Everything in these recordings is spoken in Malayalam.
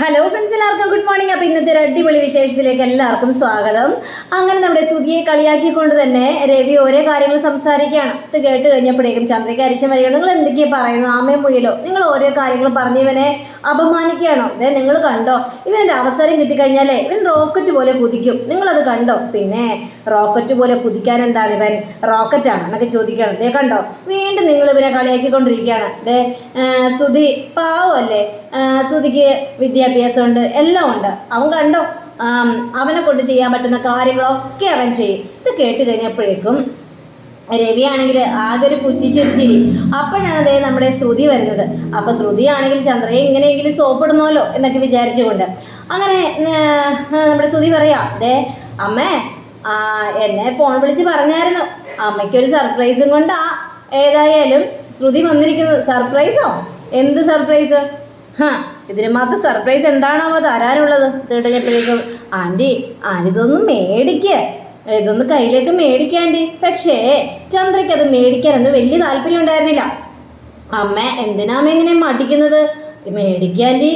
ഹലോ ഫ്രണ്ട്സ് എല്ലാവർക്കും ഗുഡ് മോർണിംഗ് അപ്പോൾ ഇന്നത്തെ ഒരു അടിപൊളി വിശേഷത്തിലേക്ക് എല്ലാവർക്കും സ്വാഗതം. അങ്ങനെ നമ്മുടെ സുധിയെ കളിയാക്കിക്കൊണ്ട് തന്നെ രവി ഓരോ കാര്യങ്ങൾ സംസാരിക്കുകയാണ്. ഇത് കേട്ട് കഴിഞ്ഞപ്പോഴേക്കും ചന്ദ്രയ്ക്ക് അരിശം വരികയാണ്. നിങ്ങൾ എന്തൊക്കെയാണ് പറയുന്നു ആമയും മുയലോ? നിങ്ങൾ ഓരോ കാര്യങ്ങൾ പറഞ്ഞ് ഇവനെ അപമാനിക്കുകയാണോ? അതെ നിങ്ങൾ കണ്ടോ? ഇവനൊരു അവസരം കിട്ടിക്കഴിഞ്ഞാലേ ഇവൻ റോക്കറ്റ് പോലെ കുതിക്കും. നിങ്ങളത് കണ്ടോ? പിന്നെ റോക്കറ്റ് പോലെ കുതിക്കാൻ എന്താണ് ഇവൻ? റോക്കറ്റാണ് എന്നൊക്കെ ചോദിക്കുകയാണ്. ദേ കണ്ടോ? വീണ്ടും നിങ്ങൾ ഇവനെ കളിയാക്കിക്കൊണ്ടിരിക്കുകയാണ്. അതെ സുധി പാവമല്ലേ ആ, വിദ്യാഭ്യാസം ഉണ്ട് എല്ലാം ഉണ്ട്. അവൻ കണ്ടോ? അവനെ കൊണ്ട് ചെയ്യാൻ പറ്റുന്ന കാര്യങ്ങളൊക്കെ അവൻ ചെയ്യും. ഇത് കേട്ട് കഴിഞ്ഞപ്പോഴേക്കും രവിയാണെങ്കിൽ ആകെ ഒരു പുച്ഛിച്ചൊരു ചിരി. അപ്പോഴാണ് അതേ നമ്മുടെ ശ്രുതി വരുന്നത്. അപ്പോൾ ശ്രുതി ആണെങ്കിൽ ചന്ദ്രയെ ഇങ്ങനെയെങ്കിലും സോപ്പിടണമല്ലോ എന്നൊക്കെ വിചാരിച്ചുകൊണ്ട്. അങ്ങനെ നമ്മുടെ ശ്രുതി പറയാ ദേ അമ്മേ എന്നെ ഫോൺ വിളിച്ച് പറഞ്ഞായിരുന്നു. അമ്മയ്ക്കൊരു സർപ്രൈസും കൊണ്ടാ. ഏതായാലും ശ്രുതി വന്നിരിക്കുന്നത് സർപ്രൈസോ? എന്ത് സർപ്രൈസ്? ഹാ ഇതിന് മാത്രം സർപ്രൈസ് എന്താണാവോ തരാനുള്ളത്? തീട്ടഞ്ഞപ്പോഴേക്കും ആന്റി ആന്റി ഇതൊന്നും മേടിക്കുക ഇതൊന്ന് കയ്യിലേക്ക് മേടിക്കുക ആന്റി പക്ഷേ ചന്ദ്രയ്ക്ക് അത് മേടിക്കാൻ മേടിക്കാനൊന്നും വലിയ താല്പര്യം ഉണ്ടായിരുന്നില്ല. അമ്മ എന്തിനാ അമ്മ ഇങ്ങനെ മടിക്കുന്നത്? മേടിക്കുക ആന്റി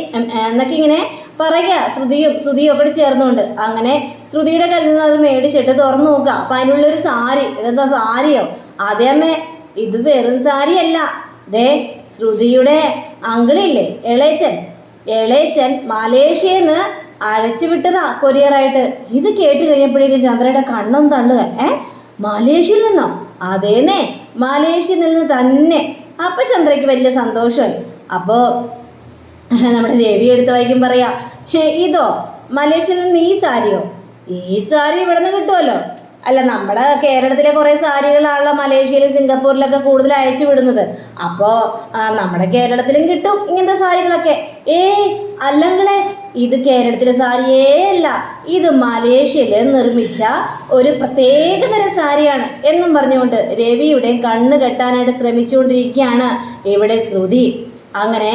എന്നൊക്കെ ഇങ്ങനെ പറയുക. ശ്രുതിയും ശ്രുതിയും ഒക്കെ ചേർന്നുകൊണ്ട് അങ്ങനെ ശ്രുതിയുടെ കയ്യിൽ നിന്ന് അത് മേടിച്ചിട്ട് തുറന്നു നോക്കുക. അപ്പം അതിനുള്ളൊരു സാരി. ഇതെന്താ സാരിയോ? അതേ അമ്മേ. ഇത് വെറും സാരിയല്ല. ദേ ശ്രുതിയുടെ അങ്കിളില്ലേ? ഇളയച്ചൻ ഇളയച്ചൻ മലേഷ്യയിൽ നിന്ന് അഴച്ചു വിട്ടതാ കൊറിയറായിട്ട്. ഇത് കേട്ട് കഴിഞ്ഞപ്പോഴേക്കും ചന്ദ്രയുടെ കണ്ണും തള്ളുക. ഏ? മലേഷ്യയിൽ നിന്നോ? അതേന്നേ. മലേഷ്യയിൽ നിന്ന് തന്നെ. അപ്പൊ ചന്ദ്രയ്ക്ക് വലിയ സന്തോഷമായി. അപ്പോ നമ്മുടെ ദേവി എടുത്ത് വായിക്കും പറയാ. "ഹേ, ഇതോ? മലേഷ്യയിൽ നിന്ന് ഈ സാരിയോ? ഈ സാരി ഇവിടെ നിന്ന് കിട്ടുമല്ലോ അല്ല നമ്മുടെ കേരളത്തിലെ കുറേ സാരികളാണല്ലോ മലേഷ്യയിലും സിംഗപ്പൂരിലൊക്കെ കൂടുതൽ അയച്ചു വിടുന്നത്. അപ്പോൾ നമ്മുടെ കേരളത്തിലും കിട്ടും ഇങ്ങനത്തെ സാരികളൊക്കെ. ഏ അല്ലങ്ങളെ ഇത് കേരളത്തിലെ സാരിയേ അല്ല. ഇത് മലേഷ്യയിൽ നിർമ്മിച്ച ഒരു പ്രത്യേക തരം സാരിയാണ് എന്നും പറഞ്ഞുകൊണ്ട് രവിയുടെ കണ്ണ് കെട്ടാനായിട്ട് ശ്രമിച്ചുകൊണ്ടിരിക്കുകയാണ് ഇവിടെ ശ്രുതി. അങ്ങനെ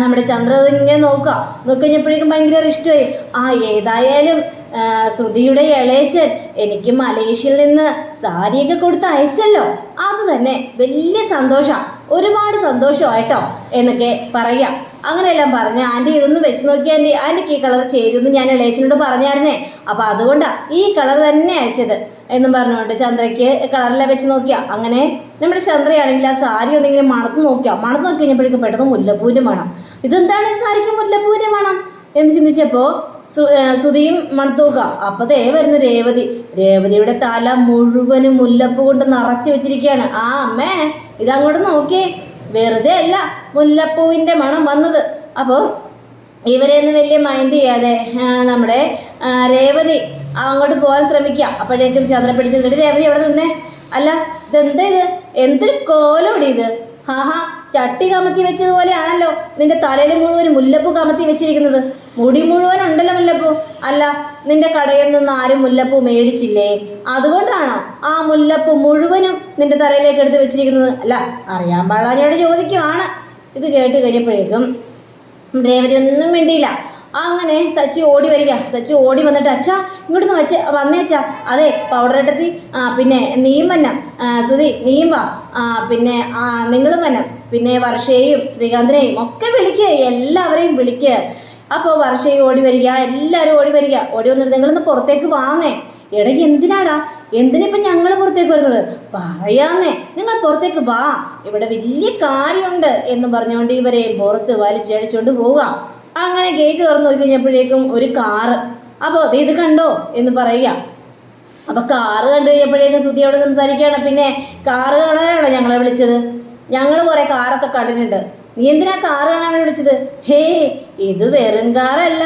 നമ്മുടെ ചന്ദ്ര ഇങ്ങനെ നോക്കുക നോക്കിക്കഴിഞ്ഞപ്പോഴേക്കും ഭയങ്കര ഇഷ്ടമായി. ആ ഏതായാലും ശ്രുതിയുടെ ഇളയച്ചൻ എനിക്ക് മലേഷ്യയിൽ നിന്ന് സാരിയൊക്കെ കൊടുത്ത് അയച്ചല്ലോ. അത് തന്നെ വലിയ സന്തോഷം. ഒരുപാട് സന്തോഷമായിട്ടോ എന്നൊക്കെ പറയാം. അങ്ങനെയെല്ലാം പറഞ്ഞ് ആന്റി ഇതൊന്ന് വെച്ച് നോക്കി ആന്റി ആന്റിക്ക് ഈ കളർ ചേരുമെന്ന് ഞാൻ ഇളയച്ചനോട് പറഞ്ഞായിരുന്നേ. അപ്പോൾ അതുകൊണ്ടാണ് ഈ കളർ തന്നെ അയച്ചത് എന്നും പറഞ്ഞുകൊണ്ട് ചന്ദ്രയ്ക്ക് കളറിലെ വെച്ച് നോക്കിയാ. അങ്ങനെ നമ്മുടെ ചന്ദ്രയാണെങ്കിൽ ആ സാരി ഒന്നെങ്കിലും മണത്ത് നോക്കിയാ. മണത്ത് നോക്കി കഴിഞ്ഞപ്പോഴേക്കും പെട്ടെന്ന് മുല്ലപ്പൂവിന്റെ മണം. ഇതെന്താണ് സാരിക്ക് മുല്ലപ്പൂവിന്റെ മണം എന്ന് ചിന്തിച്ചപ്പോൾ സുതിയും മണത്തൂക്ക അപ്പൊ അപ്പോൾ ദേ വരുന്നു രേവതി. രേവതിയുടെ തല മുഴുവനും മുല്ലപ്പൂ കൊണ്ട് നിറച്ചു വെച്ചിരിക്കുകയാണ്. ആ അമ്മേ ഇതങ്ങോട്ട് നോക്കിയേ വെറുതെ അല്ല മുല്ലപ്പൂവിന്റെ മണം വന്നത്. അപ്പോൾ ഒന്ന് വലിയ മൈൻഡ് ചെയ്യാതെ നമ്മുടെ രേവതി അങ്ങോട്ട് പോകാൻ ശ്രമിക്കുക. അപ്പോഴേക്കും ചന്ദ്ര പിടിച്ചിട്ട് രേവതി എവിടെ നിന്നേ? അല്ല ഇതെന്താ ഇത്? എന്തൊരു കോലോടി ഇത്? ഹാഹാ ചട്ടി കമത്തി വെച്ചതുപോലെയാണല്ലോ നിന്റെ തലയിൽ മുഴുവൻ മുല്ലപ്പൂ കമത്തി വെച്ചിരിക്കുന്നത്. മുടി മുഴുവൻ ഉണ്ടല്ലോ മുല്ലപ്പൂ. അല്ല നിന്റെ കടയിൽ നിന്ന് ആരും മുല്ലപ്പൂ മേടിച്ചില്ലേ? അതുകൊണ്ടാണോ ആ മുല്ലപ്പൂ മുഴുവനും നിന്റെ തലയിലേക്ക് എടുത്ത് വെച്ചിരിക്കുന്നത്? അല്ല അറിയാൻ പാടാനോട് ചോദിക്കുവാണ്. ഇത് കേട്ട് കഴിഞ്ഞപ്പോഴേക്കും രേവതി ഒന്നും മിണ്ടിയില്ല. അങ്ങനെ സച്ചി ഓടി വരിക. സച്ചി ഓടി വന്നിട്ട് അച്ഛാ ഇങ്ങോട്ടൊന്ന് വച്ച വന്നേച്ചാ അതെ പൗഡർ ഇട്ടത്തി ആ പിന്നെ നീയും വന്നം സുധി നീയും വാ. പിന്നെ നിങ്ങളും വന്നം പിന്നെ വർഷയെയും ശ്രീകാന്തിനെയും ഒക്കെ വിളിക്കുക എല്ലാവരെയും വിളിക്കുക അപ്പോൾ വർഷയും ഓടി വരിക എല്ലാവരും ഓടി വരിക. ഓടി വന്നിട്ട് നിങ്ങളൊന്ന് പുറത്തേക്ക് വാങ്ങേ എടാ എന്തിനാടാ? എന്തിനിപ്പം ഞങ്ങൾ പുറത്തേക്ക് വരുന്നത്? പറയാന്നേ നിങ്ങൾ പുറത്തേക്ക് വാ. ഇവിടെ വലിയ കാര്യമുണ്ട് എന്ന് പറഞ്ഞുകൊണ്ട് ഇവരെ പുറത്ത് വലിച്ചടിച്ചുകൊണ്ട് പോകാം അങ്ങനെ ഗേറ്റ് തുറന്നു നോക്കി കഴിഞ്ഞപ്പോഴേക്കും ഒരു കാറ് അപ്പോൾ ഇത് കണ്ടോ? എന്ന് പറയുക. അപ്പൊ കാറ് കണ്ടു കഴിഞ്ഞപ്പോഴേക്കും സുധിയോട് സംസാരിക്കുകയാണ്. പിന്നെ കാറ് കാണാനാണോ ഞങ്ങളെ വിളിച്ചത്? ഞങ്ങൾ കുറെ കാറൊക്കെ കണ്ടിട്ടുണ്ട്. നീ എന്തിനാ കാറ് കാണാൻ വിളിച്ചത്? ഹേ ഇത് വെറും കാറല്ല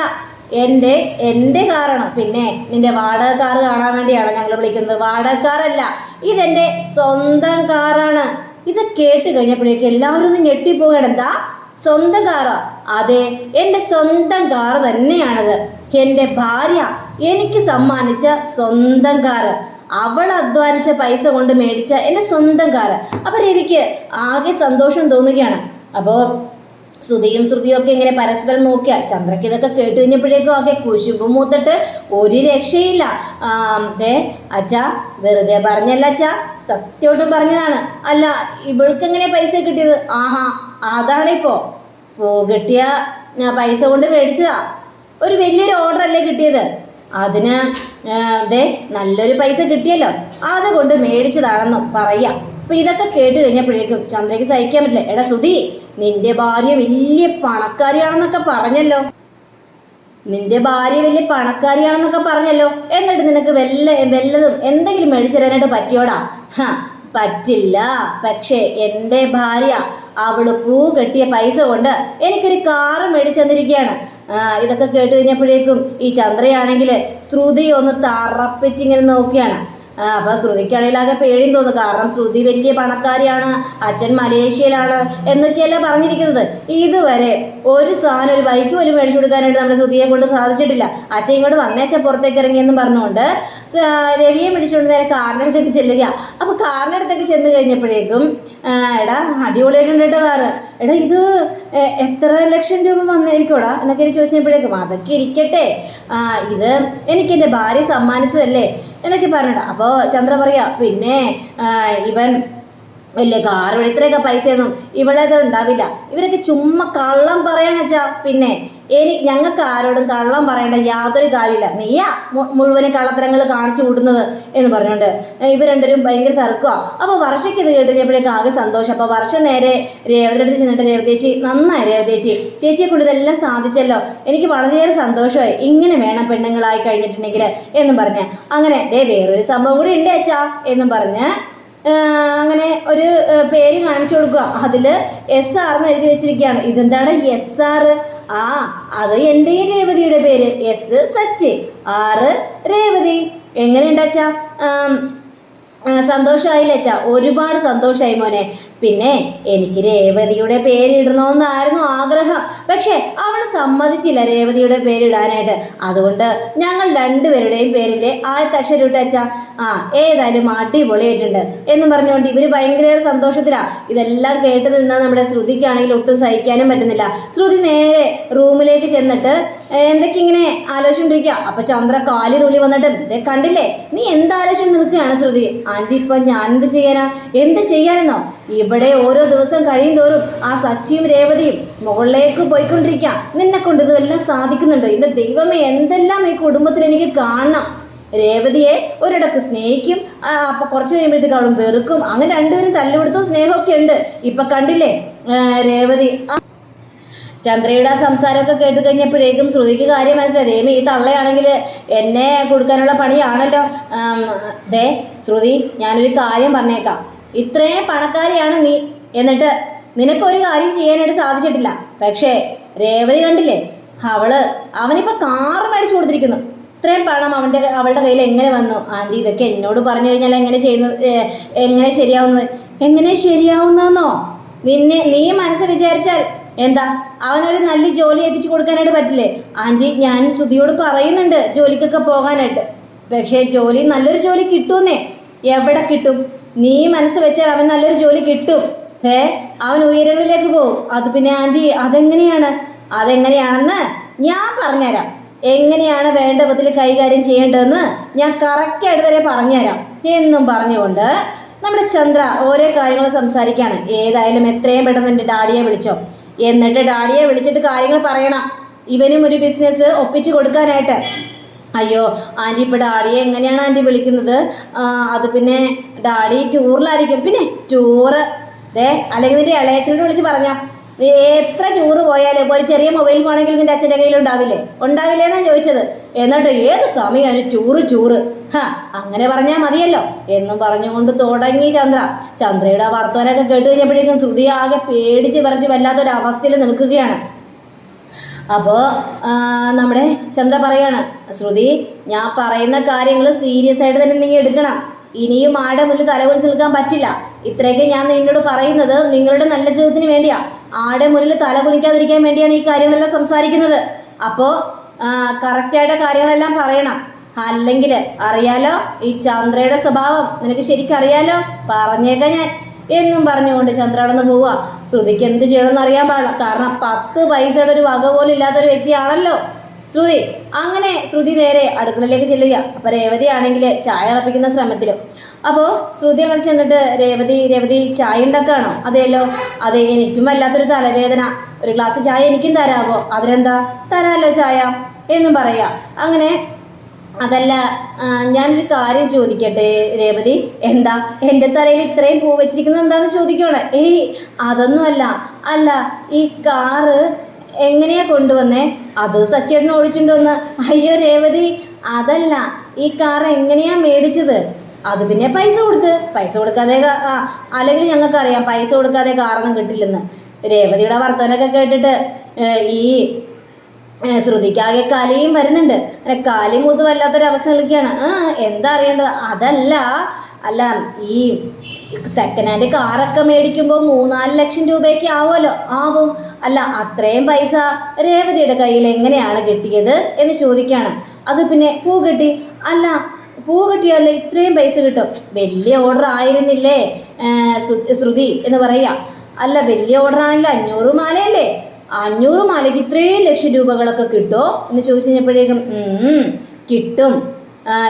എന്റെ എന്റെ കാറാണ് പിന്നെ നിന്റെ വാടക കാർ കാണാൻ വേണ്ടിയാണ് ഞങ്ങൾ വിളിക്കുന്നത്. വാടക കാറല്ല ഇതെന്റെ സ്വന്തം കാറാണ് ഇത് കേട്ട് കഴിഞ്ഞപ്പോഴേക്കും എല്ലാവരും ഒന്ന് ഞെട്ടിപ്പോകണം എന്താ? സ്വന്തം കാറാ അതെ എന്റെ സ്വന്തം കാർ തന്നെയാണത്. എന്റെ ഭാര്യ എനിക്ക് സമ്മാനിച്ച സ്വന്തം കാറ് അവൾ അധ്വാനിച്ച പൈസ കൊണ്ട് മേടിച്ച എന്റെ സ്വന്തം കാറ് അപ്പം രവിക്ക് ആകെ സന്തോഷം തോന്നുകയാണ്. അപ്പോൾ ശ്രുതിയും ശ്രുതിയും ഒക്കെ ഇങ്ങനെ പരസ്പരം നോക്കിയാൽ ചന്ദ്രയ്ക്ക് ഇതൊക്കെ കേട്ട് കഴിഞ്ഞപ്പോഴേക്കും ഒക്കെ കുശുമ്പ് മൂത്തിട്ട് ഒരു രക്ഷയില്ല. ദേ അച്ഛാ വെറുതെ പറഞ്ഞല്ല അച്ഛാ സത്യമായിട്ടും പറഞ്ഞതാണ്. അല്ല ഇവൾക്ക് എങ്ങനെ പൈസ കിട്ടിയത്? ആഹാ അതാണിപ്പോ പോ കിട്ടിയ പൈസ കൊണ്ട് മേടിച്ചതാ. ഒരു വലിയൊരു ഓർഡർ അല്ലേ കിട്ടിയത്? അതിന് ദേ നല്ലൊരു പൈസ കിട്ടിയല്ലോ. അതുകൊണ്ട് മേടിച്ചതാണെന്നും പറയാം. അപ്പൊ ഇതൊക്കെ കേട്ട് കഴിഞ്ഞപ്പോഴേക്കും ചന്ദ്രയ്ക്ക് സഹിക്കാൻ പറ്റില്ല. എടാ സുധി നിന്റെ ഭാര്യ വലിയ പണക്കാരിയാണെന്നൊക്കെ പറഞ്ഞല്ലോ. നിന്റെ ഭാര്യ വലിയ പണക്കാരിയാണെന്നൊക്കെ പറഞ്ഞല്ലോ. എന്നിട്ട് നിനക്ക് വല്ല വല്ലതും എന്തെങ്കിലും മേടിച്ചു തരാനായിട്ട് പറ്റിയോടാ? പറ്റില്ല. പക്ഷേ എന്റെ ഭാര്യ അവൾ പൂ കെട്ടിയ പൈസ കൊണ്ട് എനിക്കൊരു കാറ് മേടിച്ചു തന്നിരിക്കുകയാണ്. ഇതൊക്കെ കേട്ട് കഴിഞ്ഞപ്പോഴേക്കും ഈ ചന്ദ്രയാണെങ്കിൽ ശ്രുതി ഒന്ന് തറപ്പിച്ചിങ്ങനെ നോക്കിയാണ്. ആ, അപ്പൊ ശ്രുതിക്കാണെങ്കിൽ ആകെ പേടിയും തോന്നുന്നു. കാരണം ശ്രുതി വലിയ പണക്കാരിയാണ് അച്ഛൻ മലേഷ്യയിലാണ് എന്നൊക്കെയല്ല പറഞ്ഞിരിക്കുന്നത്. ഇതുവരെ ഒരു സാധനം ഒരു ബൈക്ക് പോലും മേടിച്ചു കൊടുക്കാനായിട്ട് നമ്മുടെ ശ്രുതിയെ കൊണ്ട് സാധിച്ചിട്ടില്ല. അച്ഛൻ ഇങ്ങോട്ട് വന്നേച്ച പുറത്തേക്ക് ഇറങ്ങിയെന്ന് പറഞ്ഞുകൊണ്ട് രവിയെ പിടിച്ചുകൊണ്ട് നേരെ കാറിന്റെ അടുത്തേക്ക് ചെല്ലുക. അപ്പൊ കാറിന്റെ അടുത്തേക്ക് ചെന്ന് കഴിഞ്ഞപ്പോഴേക്കും എടാ അടിപൊളിയായിട്ടുണ്ട് കേട്ടോ കാറ്. എടാ ഇത് എത്ര ലക്ഷം രൂപ വന്നായിരിക്കോടാ എന്നൊക്കെ ചോദിച്ചപ്പോഴേക്കും അതൊക്കെ ഇരിക്കട്ടെ. ഇത് എനിക്ക് എന്റെ ഭാര്യ സമ്മാനിച്ചതല്ലേ? എന്നൊക്കെ പറഞ്ഞിട്ട്. അപ്പോൾ ചന്ദ്ര പറയാ പിന്നെ ഇവൻ വലിയ കാറിവിടെ ഇത്രയൊക്കെ പൈസ ഇത്രയൊക്കെ പൈസയൊന്നും അത് ഉണ്ടാവില്ല. ഇവരൊക്കെ ചുമ്മാ കള്ളം പറയണ വെച്ചാ പിന്നെ എനി ഞങ്ങൾക്ക് ആരോടും കള്ളം പറയേണ്ട യാതൊരു കാര്യമില്ല. നീയാ മുഴുവനും കള്ളത്തരങ്ങൾ കാണിച്ചു കൂട്ടുന്നത് എന്ന് പറഞ്ഞുകൊണ്ട് ഇവർ രണ്ടുപേരും ഭയങ്കര തർക്കുക അപ്പോൾ വർഷയ്ക്ക് ഇത് കേട്ട് കഴിഞ്ഞപ്പോഴേക്കും ആകെ സന്തോഷം. അപ്പോൾ വർഷം നേരെ രേവതിയുടെ ചെന്നിട്ട് രേവതേച്ചി നന്നായി രേവതേച്ചി ചേച്ചിയെ കൊണ്ട് ഇതെല്ലാം സാധിച്ചല്ലോ. എനിക്ക് വളരെയേറെ സന്തോഷമായി. ഇങ്ങനെ വേണം പെണ്ണുങ്ങളായി കഴിഞ്ഞിട്ടുണ്ടെങ്കിൽ എന്നും പറഞ്ഞ്. അങ്ങനെ ദേ വേറൊരു സംഭവം കൂടി ഉണ്ട് അച്ഛാ എന്നും പറഞ്ഞ് അങ്ങനെ ഒരു പേര് കാണിച്ചു കൊടുക്കുക. അതിൽ എസ് ആർ എന്ന് എഴുതി വെച്ചിരിക്കുകയാണ്. ഇതെന്താണ്? എസ് ആർ ആ അത് എന്റെ രേവതിയുടെ പേര്. എസ് സച്ചി. ആറ് രേവതി. എങ്ങനെയുണ്ടച്ചാ സന്തോഷമായില്ലേ അച്ഛാ? ഒരുപാട് സന്തോഷമായി മോനെ. പിന്നെ എനിക്ക് രേവതിയുടെ പേരിടണമെന്നായിരുന്നു ആഗ്രഹം. പക്ഷേ അവൾ സമ്മതിച്ചില്ല രേവതിയുടെ പേരിടാനായിട്ട് അതുകൊണ്ട് ഞങ്ങൾ രണ്ടുപേരുടെയും പേരിന്റെ ആ അച്ഛാ ആ ഏതായാലും അടിപൊളിയായിട്ടുണ്ട് എന്ന് പറഞ്ഞുകൊണ്ട് ഇവർ ഭയങ്കര സന്തോഷത്തിലാണ് ഇതെല്ലാം കേട്ട് നിന്നാൽ നമ്മുടെ ശ്രുതിക്കാണെങ്കിൽ ഒട്ടും സഹിക്കാനും പറ്റുന്നില്ല. ശ്രുതി നേരെ റൂമിലേക്ക് ചെന്നിട്ട് എന്തൊക്കെ ഇങ്ങനെ ആലോചിച്ചുകൊണ്ടിരിക്കുക അപ്പൊ ചന്ദ്ര കാലി തുള്ളി വന്നിട്ട് ഇതേ കണ്ടില്ലേ? നീ എന്താലോചിച്ചു നിൽക്കുകയാണ് ശ്രുതി? ആന്റി ഇപ്പൊ ഞാൻ എന്ത് ചെയ്യാനാ? എന്ത് ചെയ്യാനെന്നോ? ഇവിടെ ഓരോ ദിവസം കഴിയും തോറും ആ സച്ചിയും രേവതിയും മുകളിലേക്ക് പോയിക്കൊണ്ടിരിക്കാം. നിന്നെ കൊണ്ട് ഇതെല്ലാം സാധിക്കുന്നുണ്ടോ? എന്റെ ദൈവമേ എന്തെല്ലാം ഈ കുടുംബത്തിൽ എനിക്ക് കാണണം? രേവതിയെ ഒരിടക്ക് സ്നേഹിക്കും അപ്പൊ കുറച്ച് കഴിയുമ്പോഴത്തേക്ക് അവളും വെറുക്കും. അങ്ങനെ രണ്ടുപേരും തല്ലുപിടുത്തവും സ്നേഹമൊക്കെ ഉണ്ട്. ഇപ്പൊ കണ്ടില്ലേ രേവതി ചന്ദ്രയുടെ ആ സംസാരമൊക്കെ കേട്ട് കഴിഞ്ഞപ്പോഴേക്കും ശ്രുതിക്ക് കാര്യം മനസ്സിലായി. ദേമി ഈ തള്ളയാണെങ്കിൽ എന്നെ കൊടുക്കാനുള്ള പണിയാണല്ലോ. ദേ ശ്രുതി ഞാനൊരു കാര്യം പറഞ്ഞേക്കാം. ഇത്രയും പണക്കാരിയാണ് നീ. എന്നിട്ട് നിനക്കൊരു കാര്യം ചെയ്യാനായിട്ട് സാധിച്ചിട്ടില്ല. പക്ഷേ രേവതി കണ്ടില്ലേ? അവൾ അവനിപ്പോ കാറ് മേടിച്ചു കൊടുത്തിരിക്കുന്നു. ഇത്രയും പണം അവന്റെ അവളുടെ കയ്യിൽ എങ്ങനെ വന്നു? ആന്റി ഇതൊക്കെ എന്നോട് പറഞ്ഞു കഴിഞ്ഞാൽ എങ്ങനെ ചെയ്യുന്നത്? എങ്ങനെ ശരിയാവുന്നത്? എങ്ങനെ ശരിയാവുന്നതെന്നോ? നിന്നെ നീ മനസ്സ് വിചാരിച്ചാൽ എന്താ? അവനൊരു നല്ല ജോലി ഏൽപ്പിച്ചു കൊടുക്കാനായിട്ട് പറ്റില്ലേ? ആന്റി ഞാൻ സുധിയോട് പറയുന്നുണ്ട് ജോലിക്കൊക്കെ പോകാനായിട്ട്. പക്ഷേ ജോലി നല്ലൊരു ജോലി കിട്ടുമെന്നേ. എവിടെ കിട്ടും? നീ മനസ്സ് വെച്ചാൽ അവൻ നല്ലൊരു ജോലി കിട്ടും. ഏ? അവൻ ഉയരങ്ങളിലേക്ക് പോകും അത് പിന്നെ ആന്റി അതെങ്ങനെയാണ്? അതെങ്ങനെയാണെന്ന് ഞാൻ പറഞ്ഞുതരാം. എങ്ങനെയാണ് വേണ്ട വിധത്തിൽ കൈകാര്യം ചെയ്യേണ്ടതെന്ന് ഞാൻ കറക്റ്റായിട്ട് തന്നെ പറഞ്ഞുതരാം. എന്നും പറഞ്ഞുകൊണ്ട് നമ്മുടെ ചന്ദ്ര ഓരോ കാര്യങ്ങൾ സംസാരിക്കുകയാണ്. ഏതായാലും എത്രയും പെട്ടെന്ന് എന്റെ ഡാഡിയെ വിളിച്ചോ. എന്നിട്ട് ഡാഡിയെ വിളിച്ചിട്ട് കാര്യങ്ങൾ പറയണം. ഇവനും ഒരു ബിസിനസ് ഒപ്പിച്ചു കൊടുക്കാനായിട്ട്. അയ്യോ ആന്റി ഇപ്പോൾ ഡാഡിയെ എങ്ങനെയാണ് ആന്റി വിളിക്കുന്നത്? അത് പിന്നെ ഡാഡി ടൂറിലായിരിക്കും. പിന്നെ ടൂറ്. ദേ അല്ലെങ്കിൽ നിന്റെ ഇളയച്ചനോട് വിളിച്ച് പറഞ്ഞോ. നീ എത്ര ടൂറ് പോയാലും ഇപ്പോൾ ഒരു ചെറിയ മൊബൈൽ ഫോണെങ്കിൽ നിന്റെ അച്ഛന്റെ കയ്യിൽ ഉണ്ടാവില്ലേ? ഉണ്ടാവില്ലേ എന്നാണ് ചോദിച്ചത്. എന്നിട്ട് ഏത് സമയം ഒരു ടൂറ് ടൂറ്? ഹാ അങ്ങനെ പറഞ്ഞാൽ മതിയല്ലോ. എന്നും പറഞ്ഞുകൊണ്ട് തുടങ്ങി ചന്ദ്ര. ചന്ദ്രയുടെ വർത്തമാനമൊക്കെ കേട്ട് കഴിഞ്ഞപ്പോഴേക്കും ശ്രുതി ആകെ പേടിച്ച് പറിച്ച് വല്ലാത്തൊരവസ്ഥയിൽ നിൽക്കുകയാണ്. അപ്പോൾ നമ്മുടെ ചന്ദ്ര പറയാണ് ശ്രുതി ഞാൻ പറയുന്ന കാര്യങ്ങൾ സീരിയസ് ആയിട്ട് തന്നെ നിങ്ങൾ എടുക്കണം. ഇനിയും ആടെ മുന്നിൽ തലകുറിച്ച് നിൽക്കാൻ പറ്റില്ല. ഇത്രയൊക്കെ ഞാൻ നിന്നോട് പറയുന്നത് നിങ്ങളുടെ നല്ല ജീവിതത്തിന് വേണ്ടിയാ. ആടെ മുന്നിൽ തല കുലിക്കാതിരിക്കാൻ വേണ്ടിയാണ് ഈ കാര്യങ്ങളെല്ലാം സംസാരിക്കുന്നത്. അപ്പോൾ കറക്റ്റായിട്ട് കാര്യങ്ങളെല്ലാം പറയണം. അല്ലെങ്കിൽ അറിയാലോ ഈ ചന്ദ്രയുടെ സ്വഭാവം നിനക്ക് ശരിക്കറിയാലോ? പറഞ്ഞേക്കാം ഞാൻ. എന്നും പറഞ്ഞുകൊണ്ട് ചന്ദ്ര അവിടെ നിന്ന് പോവുക ശ്രുതിക്ക് എന്ത് ചെയ്യണമെന്ന് അറിയാൻ പാടില്ല. കാരണം പത്ത് പൈസയുടെ ഒരു വക പോലും ഇല്ലാത്തൊരു വ്യക്തിയാണല്ലോ ശ്രുതി. അങ്ങനെ ശ്രുതി നേരെ അടുക്കളയിലേക്ക് ചെല്ലുക. അപ്പൊ രേവതി ആണെങ്കിൽ ചായ ഇറപ്പിക്കുന്ന ശ്രമത്തിലും. അപ്പോൾ ശ്രുതി അങ്ങനെ ചെന്നിട്ട് രേവതി രേവതി ചായ ഉണ്ടാക്കുകയാണോ? അതെയല്ലോ. അതെ എനിക്കും വല്ലാത്തൊരു തലവേദന. ഒരു ഗ്ലാസ് ചായ എനിക്കും തരാമോ അതിനെന്താ? തരാമല്ലോ ചായ? എന്നും പറയാം. അങ്ങനെ അതല്ല ഞാനൊരു കാര്യം ചോദിക്കട്ടെ രേവതി? എന്താ എന്റെ തലയിൽ ഇത്രയും പൂ വെച്ചിരിക്കുന്നത് എന്താണെന്ന് ചോദിക്കുകയാണ് ഏയ് അതൊന്നുമല്ല. അല്ല ഈ കാറ് എങ്ങനെയാ കൊണ്ടുവന്നേ? അത് സച്ചേട്ടൻ ഓടിച്ചുകൊണ്ട് വന്ന് അയ്യോ രേവതി അതല്ല. ഈ കാർ എങ്ങനെയാ മേടിച്ചത്? അത് പിന്നെ പൈസ കൊടുത്ത്. പൈസ കൊടുക്കാതെ അല്ലെങ്കിൽ ഞങ്ങൾക്കറിയാം പൈസ കൊടുക്കാതെ കാറൊന്നും കിട്ടില്ലെന്ന്. രേവതിയുടെ വർത്തമാനമൊക്കെ കേട്ടിട്ട് ഈ ഏ, ശ്രുതിക്കാകെ കലയും വരുന്നുണ്ട്. അങ്ങനെ കാലി മുതു വല്ലാത്തൊരവസ്ഥ നിൽക്കുകയാണ്. എന്താ അറിയേണ്ടത്? അതല്ല അല്ല ഈ സെക്കൻഡ് ഹാൻഡ് കാറൊക്കെ മേടിക്കുമ്പോൾ മൂന്നാൽ ലക്ഷം രൂപയൊക്കെ ആവുമല്ലോ? ആവും. അല്ല അത്രയും പൈസ രേവതിയുടെ കയ്യിൽ എങ്ങനെയാണ് കിട്ടിയത് എന്ന് ചോദിക്കുകയാണ്. അത് പിന്നെ പൂ കിട്ടി. അല്ല പൂ കിട്ടിയല്ലേ ഇത്രയും പൈസ കിട്ടും. വലിയ ഓർഡർ ആയിരുന്നില്ലേ ശ്രുതി എന്ന് പറയുക. അല്ല വലിയ ഓർഡർ ആണെങ്കിൽ അഞ്ഞൂറ് മാലയല്ലേ? അഞ്ഞൂറ് മാലയ്ക്ക് ഇത്രയും ലക്ഷം രൂപകളൊക്കെ കിട്ടുമോ എന്ന് ചോദിച്ചു കഴിഞ്ഞപ്പോഴേക്കും കിട്ടും.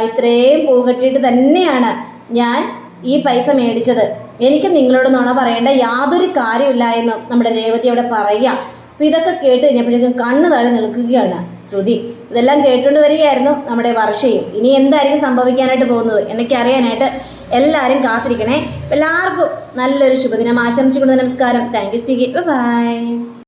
ഇത്രയും പൂ കെട്ടിയിട്ട് തന്നെയാണ് ഞാൻ ഈ പൈസ മേടിച്ചത്. എനിക്ക് നിങ്ങളോട് നുണ പറയേണ്ട യാതൊരു കാര്യമില്ല എന്ന് നമ്മുടെ രേവതി അവിടെ പറയുക. അപ്പം ഇതൊക്കെ കേട്ട് കഴിഞ്ഞപ്പോഴേക്കും കണ്ണ് താഴെ നിൽക്കുകയാണ് ശ്രുതി. ഇതെല്ലാം കേട്ടുകൊണ്ട് വരികയായിരുന്നു നമ്മുടെ വർഷയും. ഇനി എന്തായിരിക്കും സംഭവിക്കാനായിട്ട് പോകുന്നത്? എന്നൊക്കെ അറിയാനായിട്ട് എല്ലാവരും കാത്തിരിക്കണേ. എല്ലാവർക്കും നല്ലൊരു ശുഭദിനം. ആശംസിക്കുന്നു. നമസ്കാരം. Thank you by